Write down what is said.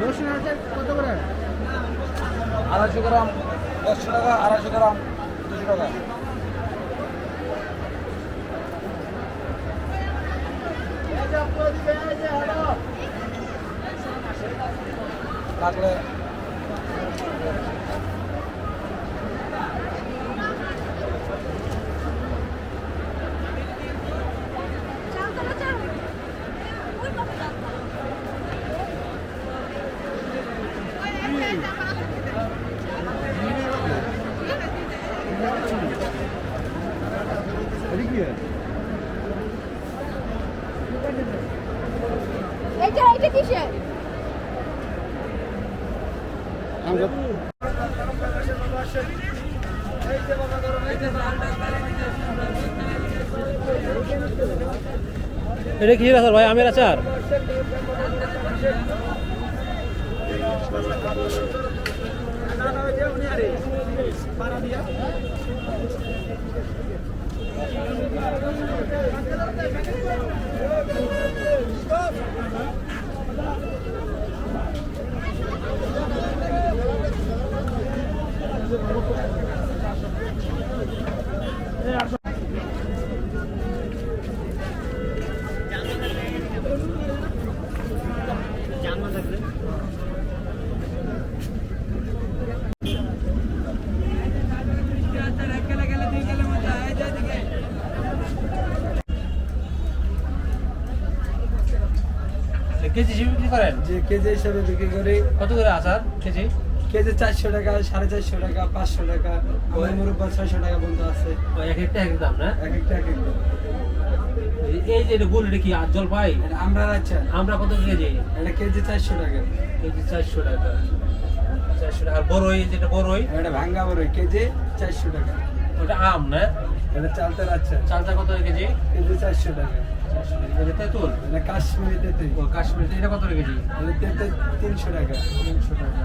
রসুন আছে আড়াইশো গ্রাম দশশো টাকা আড়াইশো গ্রাম দুশো টাকা। লাগলে এটা কি এটা আচার ভাই? আমের আচার? Yeah. কেজি হিসেবে বিক্রি করেন? যে কেজি হিসেবে বিক্রি করি। কত করে আচার কেজি? কেজি চারশো টাকা সাড়ে চারশো টাকা পাঁচশো টাকা ওই মুরব্বা ছয়শো টাকা বন্ধু আছে। এক একটা এক দাম না? এক একটা এক একটা। এই- যে এটা গোল এটা কি আর জল পাই আমরা আচ্ছা আমরা কত কেজি? এটা কেজি চারশো টাকা। কেজি চারশো টাকা। চারশো টাকা। আর বড়ই যেটা বড়ই এটা ভাঙ্গা বড় কেজি চারশো টাকা। ওটা আম না? এটা চালতে আচ্ছা। চালটা কত কেজি? কেজি চারশো টাকা। এটা তেঁতুল? এটা কাশ্মীরি তেতে ও কাশ্মীর এটা কত কেজি? এটা তেতে তিনশো টাকা। তিনশো টাকা